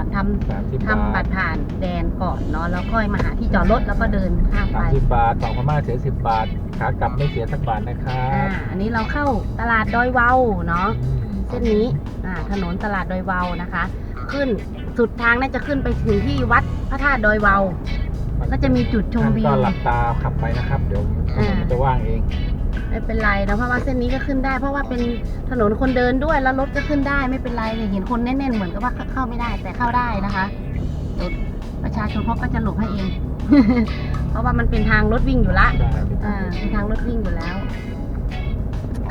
อำเภอก่อนทสามสิบำบาทำบัทตรผ่านแดนก่อนเนาะแล้วค่อยมาหาที่จอดรถแล้วก็เดินข้ามไปสามสิบบาทฝั่งพม่าเสียสิบบาท ขากลับไม่เสียสักบาทนะครัอ่าบอันนี้เราเข้าตลาดดอยเวาเนาะอืมเส้นนี้อ่าถนนตลาดดอยเวานะคะ ขึ้นสุดทางน่าจะขึ้นไปถึงที่วัดพระธาตุดอยเวาก็จะมีจุดชมวิว ท่านก็หลับตาขับไปนะครับ เดี๋ยวถนนมันจะว่างเอง ไม่เป็นไรนะเพราะว่าเส้นนี้ก็ขึ้นได้ เพราะว่าเป็นถนนคนเดินด้วยแล้วรถก็ขึ้นได้ไม่เป็นไรเนี่ยเห็นคนแน่นๆเหมือนกับว่าเข้าไม่ได้แต่เข้าได้นะคะเดี๋ยวประชาชนเขาก็จะหลบให้เอง เพราะว่ามันเป็นทางรถวิ่งอยู่ละได้อ่าเป็นทางรถวิ่งอยู่แล้ว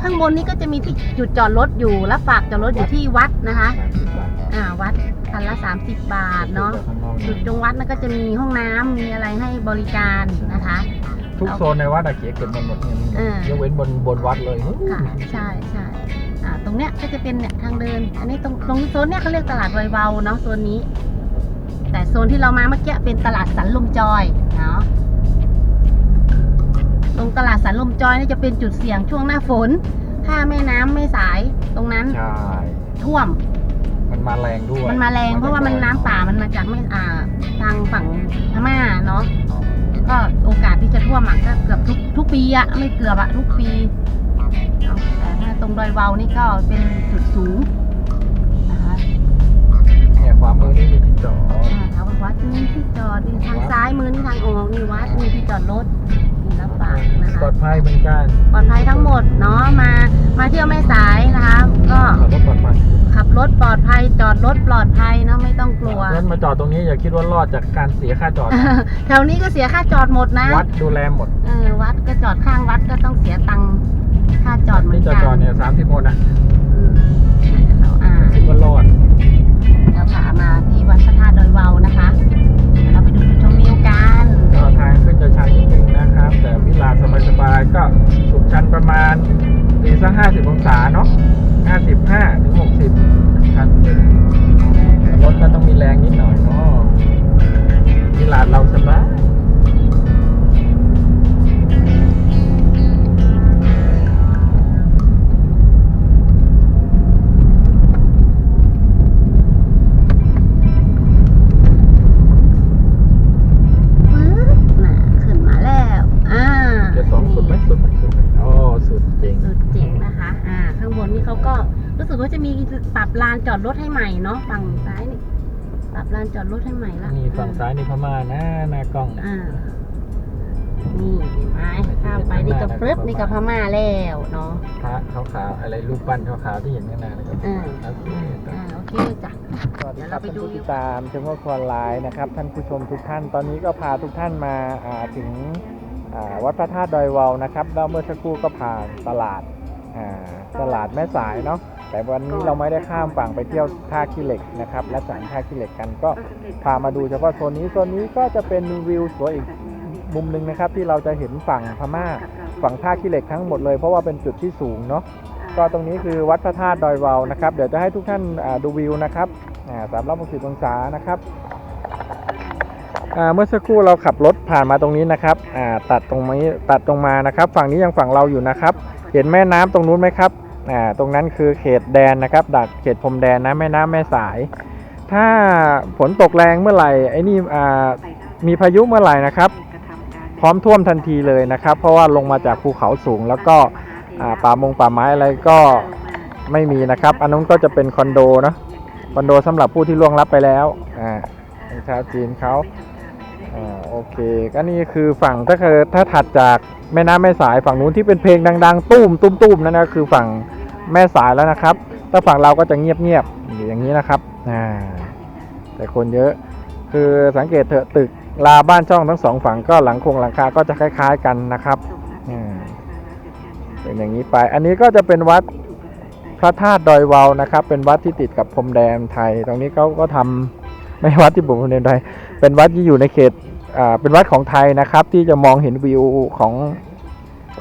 ข้างบนนี้ก็จะมีที่จุดจอดรถอยู่และฝากจอดรถอยู่ที่วัดนะคะสามสิบบาทอ่าวัดคันละ 30 บาทเนาะข้างนอกจุดตรงวัดนั่นก็จะมีห้องน้ำมีอะไรให้บริการนะคะ ทุกโซนในวัดอะเขียเก็บมันหมดเนี่ยมีหมดเออยกเว้นบนบนวัดเลยค่ะใช่ใช่อ่าตรงเนี้ยก็จะเป็นเนี่ยทางเดิน อันนี้ตรงตรงโซนเนี้ยเขาเรียกตลาดไวเบาเนาะโซนนี้ แต่โซนที่เรามาเมื่อกี้เป็นตลาดสันลมจอยเนาะตรงตลาดสันลมจอยนี่จะเป็นจุดเสี่ยงช่วงหน้าฝน ถ้าแม่น้ำไม่สายตรงนั้นใช่ท่วม มันมาแรงด้วยมันมาแรงเพราะว่ามันน้ำป่ามันมาจากไม่อ่าทางฝั่งพม่าเนาะ ก็โอกาสที่จะท่วมอะก็เกือบทุกทุกปีอะไม่เกือบอะทุกปีเนาะแต่ถ้าตรงดอยเวานี่ก็เป็นจุดสูงนะคะเนี่ยขวามือนี่มีที่จอดอ่าแถววัดนี่ที่จอดนี่ทางซ้ายมือนี่ทางออกนี่วัดนี่ที่จอดรถ นี่รับฝากนะปลอคะดภัยเหมือนกันปลอดภัยทั้งหมดเนาะมามาเที่ยวแม่สายนะคะ ก็ขับรถปลอดภัยขับรถปลอดภัยจอดรถปลอดภัยเนาะไม่ต้องกลัวรถมาจอดตรงนี้อย่าคิดว่ารอดจากการเสียค่าจอดนะแถวนี้ก็เสียค่าจอดหมดนะวัดดูแลหมดเออวัดก็จอดข้างวัดก็ต้องเสียตังค่าจอดเหมือนที่จอกัดจอดเนี่ยสามสิบโมงนะอืมเราอ่าคิดว่ารอด ก็สูงชันประมาณตีสักห้าสิบองศาเนาะห้าสิบห้าถึงหกสิบชันรถก็ต้องมีแรงนิดหน่อยเนาะวิลาเราสบาย รับลานจอดรถให้ใหม่เนาะฝั่งซ้ายนี่ปรับลานจอดรถให้ใหม่ละนี่ฝั่งซ้ายนี่พม่านะหน้ากล้องนะอ่านี่เห็นไหมข้ามไปนี่ก็ปึ๊บนี่ก็พม่าแล้วเนาะพระขาวๆอะไรรูปปั้นขาวๆที่เห็นข้างหน้านะครับอ่าโอเคอ่าโอเคจ้ะ สวัสดีครับเดี๋ยวเราไปท่านดูผู้ติดตามเชิงว่าควรไลน์นะครับท่านผู้ชมทุกท่านตอนนี้ก็พาทุกท่านมาอ่าถึงอ่าวัดพระธาตุดอยวาวนะครับแล้วเมื่อสักครู่ก็ผ่านตลาดอ่าตลาดแม่สายเนาะ แต่วันนี้เราไม่ได้ข้ามฝั่งไปเที่ยวท่าขี้เหล็กนะครับ และสั่งท่าขี้เหล็กกันก็พามาดูเฉพาะโซนนี้โซนนี้ก็จะเป็นวิวสวยอีกมุมหนึ่งนะครับ ที่เราจะเห็นฝั่งพม่า ฝั่งท่าขี้เหล็กทั้งหมดเลยเพราะว่าเป็นจุดที่สูงเนาะก็ตรงนี้คือวัดพระธาตุดอยวาวนะครับ เดี๋ยวจะให้ทุกท่านอ่าดูวิวนะครับสามร้อยหกสิบองศานะครับอ่าเมื่อสักครู่เราขับรถผ่านมาตรงนี้นะครับอ่าตัดตรงนี้ตัดตรงมานะครับ ฝั่งนี้ยังฝั่งเราอยู่นะครับ เห็นแม่น้ำตรงนู้นไหมครับ อ่าตรงนั้นคือเขตแดนนะครับดักเขตพรมแดนนะแม่น้ำแม่สาย ถ้าฝนตกแรงเมื่อไหร่ไอ้นี่อ่ามีพายุเมื่อไหร่นะครับ พร้อมท่วมทันทีเลยนะครับ เพราะว่าลงมาจากภูเขาสูงแล้วก็ป่ามงป่าไม้อะไรก็ไม่มีนะครับ อันนู้นก็จะเป็นคอนโดนะคอนโดสำหรับผู้ที่ล่วงลับไปแล้วอ่าชาวจีนเขาอ่าโอเค ก็นี่คือฝั่งถ้าเกิดถ้าถัดจากแม่น้ำแม่สายฝั่งนู้นที่เป็นเพลงดัง ๆ ตุ้มตุ้มตุ้มนั่นนะคือฝั่ง แม่สายแล้วนะครับ ถ้าฝั่งเราก็จะเงียบๆอยู่อย่างนี้นะครับอ่าแต่คนเยอะคือสังเกตเถอะตึกลาบ้านช่องทั้งสองฝั่งก็หลังคงหลังคาก็จะคล้าย ๆ กันนะครับอ่าเป็นอย่างนี้ไป อันนี้ก็จะเป็นวัดพระธาตุดอยวาวนะครับ เป็นวัดที่ติดกับพรมแดนไทย ตรงนี้เขาก็ทำไม่วัดที่บุพรมแดนไทย เป็นวัดที่อยู่ในเขตอ่าเป็นวัดของไทยนะครับ ที่จะมองเห็นวิวของ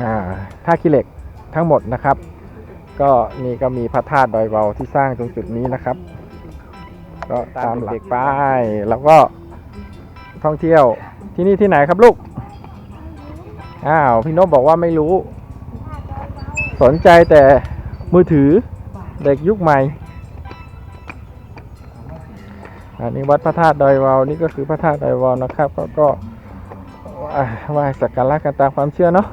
อ่าท่าขี้เหล็กทั้งหมดนะครับ ก็นี่ก็มีพระธาตุดอยเวาที่สร้างตรงจุดนี้นะครับ ก็ตามเด็กไปแล้วก็ท่องเที่ยวที่นี่ที่ไหนครับลูก อ้าว พี่นพบอกว่าไม่รู้ สนใจแต่มือถือเด็กยุคใหม่ อันนี้วัดพระธาตุดอยวาวนี่ก็คือพระธาตุดอยวาวนะครับ ก็ก็อ่าสักการะกันตามความเชื่อเนาะ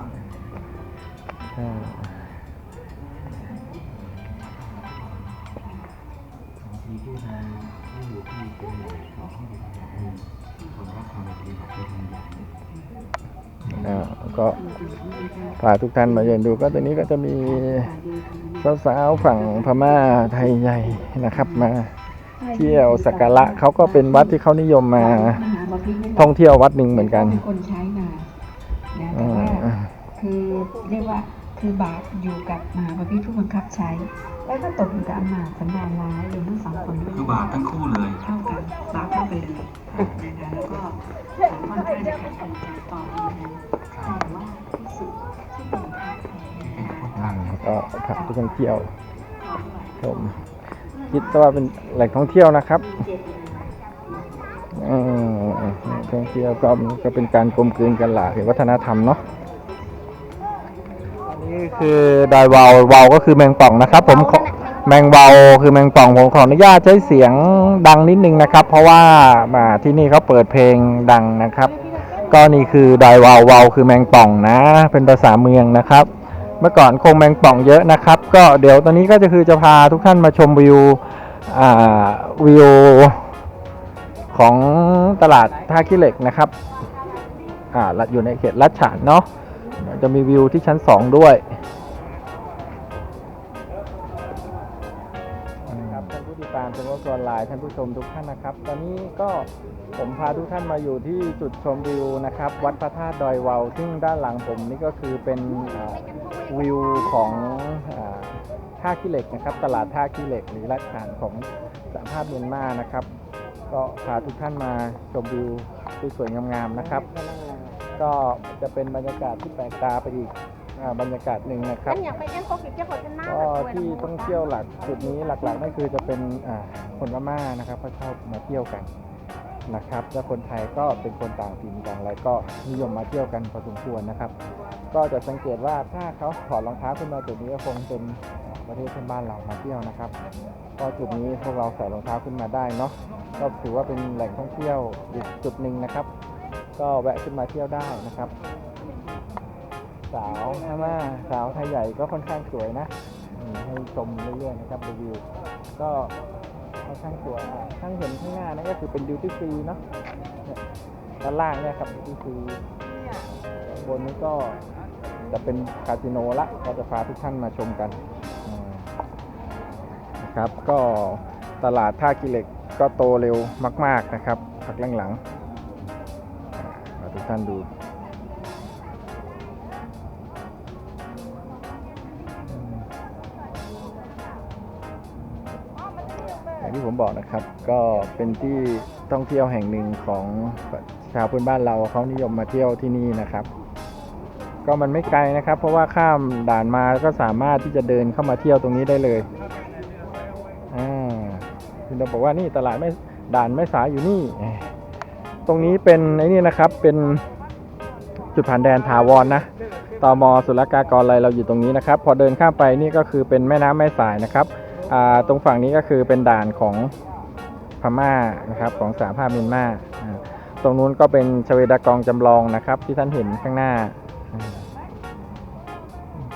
พาทุกท่านมาเยือนดูก็ตอนนี้ก็จะมีสาวๆฝั่งพม่าไทยใหญ่นะครับมาเที่ยวสักการะเขาก็เป็นวัดที่เขานิยมมาท่องเที่ยววัดหนึ่งเหมือนกันเป็นคนใช้มานะแต่อ่าว่าอ่าคือเรียกว่าคือบาปอยู่กับมหาบพิตรผู้บังคับใช้ แล้วก็ตกอยู่กับอำมาตย์สันดานร้ายรวมทั้งสองคนด้วยคือบาปทั้งคู่เลยเท่ากันบาปเท่ากันเลยนะคะแล้วก็ค่อนข้างจะขัดกันต่อนะคะแต่ว่า นะคะก็พาทุกท่องเที่ยวชมคิดว่าเป็นแหล่งท่องเที่ยวนะครับอืมท่องเที่ยวก็ก็เป็นการกลมกลืนกันหลากวัฒนธรรมเนาะอันนี้คือดอยวาววาวก็คือแมงป่องนะครับ ผมขอแมงวาวคือแมงป่องผมขออนุญาตใช้เสียงดังนิดนึงนะครับ เพราะว่ามาที่นี่เขาเปิดเพลงดังนะครับ ก็นี่คือดอยวาววาวคือแมงป่องนะ เป็นภาษาเมืองนะครับ เมื่อก่อนคงแมงป่องเยอะนะครับ ก็เดี๋ยวตอนนี้ก็จะคือจะพาทุกท่านมาชมวิววิวของตลาดท่าขี้เหล็กนะครับอ่าอยู่ในเขตลัดฉานเนาะจะมีวิวที่ชั้น 2 ด้วย ชออนไลน์ท่านผู้ชมทุกท่านนะครับ ตอนนี้ก็ผมพาทุกท่านมาอยู่ที่จุดชมวิวนะครับ วัดพระธาตุดอยวาวซึ่งด้านหลังผมนี่ก็คือเป็นวิวของอท่าขี้เหล็กนะครับ ตลาดท่าขี้เหล็กหรือรัชฉานของสหภาพเมียนมานะครับ ก็พาทุกท่านมาชมวิวสวยๆงามๆนะครับ ก็จะเป็นบรรยากาศที่แปลกตาไปอีก อาบรรยากาศหนึ่งนะครับ อันอยากไปเอ็นโคกิเจ้าคนหน้าก็ที่ต้องเที่ยวหลักจุดนี้หลักๆนั่นคือจะเป็นอ่าคนพม่านะครับเขาชอบมาเที่ยวกันนะครับและคนไทยก็เป็นคนต่างถิ่นต่างอะไรก็นิยมมาเที่ยวกันพอสมควรนะครับ ก็จะสังเกตว่าถ้าเขาถอดรองเท้าขึ้นมาจุดนี้ก็คงเป็นประเทศเพื่อนบ้านเรามาเที่ยวนะครับ ก็จุดนี้พวกเราใส่รองเท้าขึ้นมาได้เนาะก็ถือว่าเป็นแหล่งท่องเที่ยวอีกจุดหนึ่งนะครับ ก็แวะขึ้นมาเที่ยวได้นะครับ สาวพม่าสาวไทยใหญ่ก็ค่อนข้างสวยนะให้ชมเรื่อยๆนะครับรีวิว ก็ค่อนข้างสวยข้างเห็นข้างหน้านั่นก็คือเป็นดิวตี้ฟรีเนาะเนี่ยด้านล่างเนี่ยครับดิวตี้ฟรีบนนี้ก็จะเป็นคาสิโนละก็จะพาทุกท่านมาชมกันนะครับ ก็ตลาดท่ากิเหล็กก็โตเร็วมาก ๆนะครับพักหลังๆอ่ามาทุกท่านดู อย่างที่ผมบอกนะครับ ก็เป็นที่ท่องเที่ยวแห่งหนึ่งของชาวพื้นบ้านเราเขานิยมมาเที่ยวที่นี่นะครับ ก็มันไม่ไกลนะครับ เพราะว่าข้ามด่านมาก็สามารถที่จะเดินเข้ามาเที่ยวตรงนี้ได้เลยอ่าคุณเราบอกว่านี่ตลาดไม่ด่านไม่สายอยู่นี่ ตรงนี้เป็นไอ้นี่นะครับเป็นจุดผ่านแดนถาวรนะตมศุลกากรอะไรเราอยู่ตรงนี้นะครับ พอเดินข้ามไปนี่ก็คือเป็นแม่น้ำแม่สายนะครับ ตรงฝั่งนี้ก็คือเป็นด่านของพม่านะครับของสหภาพเมียนมาตรงนู้นก็เป็นชเวดากองจำลองนะครับ ที่ท่านเห็นข้างหน้า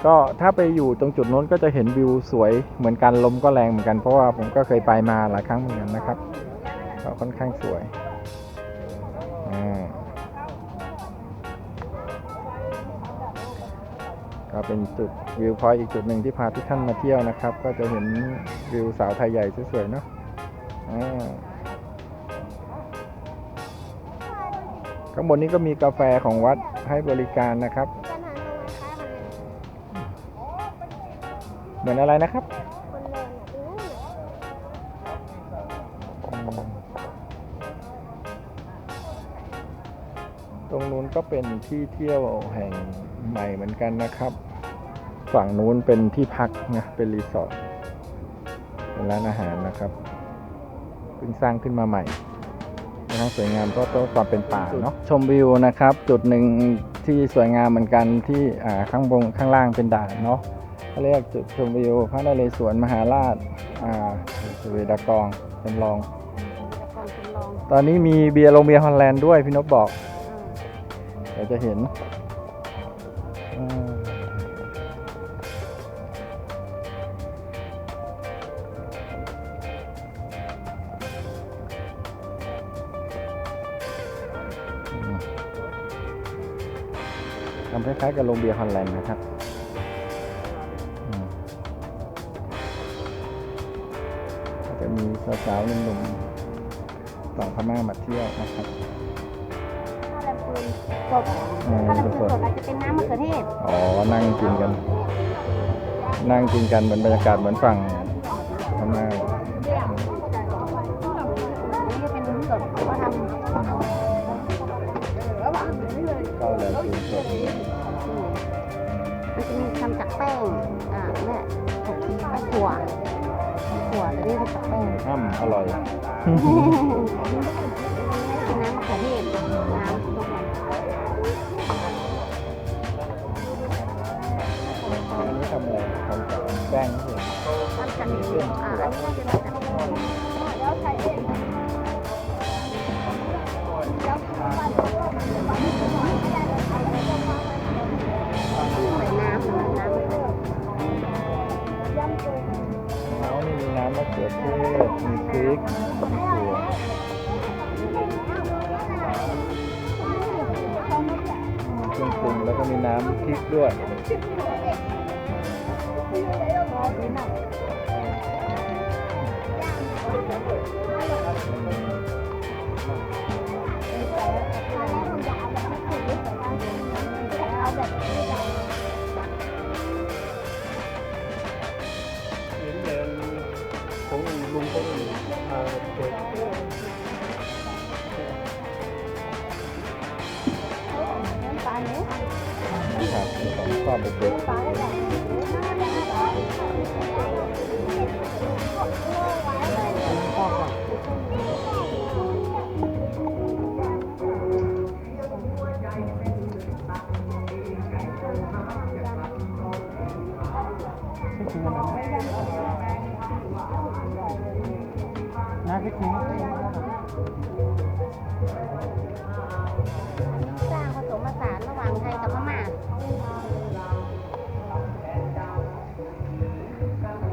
ก็ถ้าไปอยู่ตรงจุดนู้นก็จะเห็นวิวสวยเหมือนกันลมก็แรงเหมือนกันเพราะว่าผมก็เคยไปมาหลายครั้งเหมือนกันนะครับก็ค่อนข้างสวย เป็นจุดวิวพอยต์อีกจุดหนึ่งที่พาทุกท่านมาเที่ยวนะครับ ก็จะเห็นวิวสาวไทยใหญ่สวยๆเนาะข้างบนนี้ก็มีกาแฟของวัดให้บริการนะครับ เหมือนอะไรนะครับตรงนู้นก็เป็นที่เที่ยวแห่งใหม่เหมือนกันนะครับ ฝั่งนู้นเป็นที่พักนะเป็นรีสอร์ทเป็นร้านอาหารนะครับเพิ่งสร้างขึ้นมาใหม่ทั้งสวยงามก็ต้องความเป็นป่าเนาะชมวิวนะครับ จุดหนึ่งที่สวยงามเหมือนกันที่อ่าข้างบนข้างล่างเป็นด่านเนาะเขาเรียกจุดชมวิวพระนเรศวรมหาราชอ่าสเวดากองจำลองก่อนจำลอง ตอนนี้มีเบียร์โรงเบียร์ฮอลแลนด์ด้วยพี่นพบอกเออเดี๋ยวจะเห็น ทำคล้ายๆกับโรงเบียร์ฮอลแลนด์นะครับอืมก็จะมีสาวๆหนุ่มๆฝั่งพม่ามาเที่ยวนะครับข้าวแรมฟืนสดอืมข้าวแรมฟืนสสดดอาจจะเป็นน้ำมะเขือเทศ อ๋อ นั่งกินกัน นั่งกินกันเหมือนบรรยากาศเหมือนฝั่งพม่าอันนี้ก็เป็นสดเขาทำ ก็แล้วกินสดมันจะมีทำจากแป้ง อ่าแม่ถูกแป้งถั่วถั่วแต่นี่เป็นจากแป้งอ้ำอร่อยเป็นน้ำมะเขือเทศน้ำทุกอย่างอันนี้ทำอะไรทำจากแป้งนี่เองทำจากอ่าอันนี้น่าจะ ของชอบเด็กๆ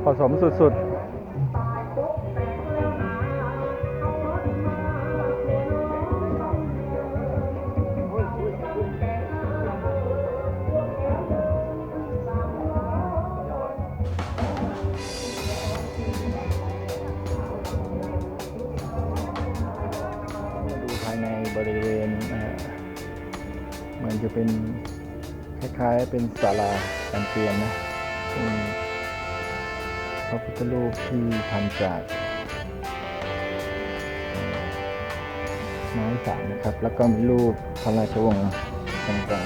ผสมสุดๆดูภายในบริเวณนะฮะเหมือนจะเป็นคล้ายๆเป็นศาลาการเฟียนนะ ระพุทธรูปที่ทำจากไม้สักนะครับ แล้วก็มีรูปพระราชวงศ์ต่าง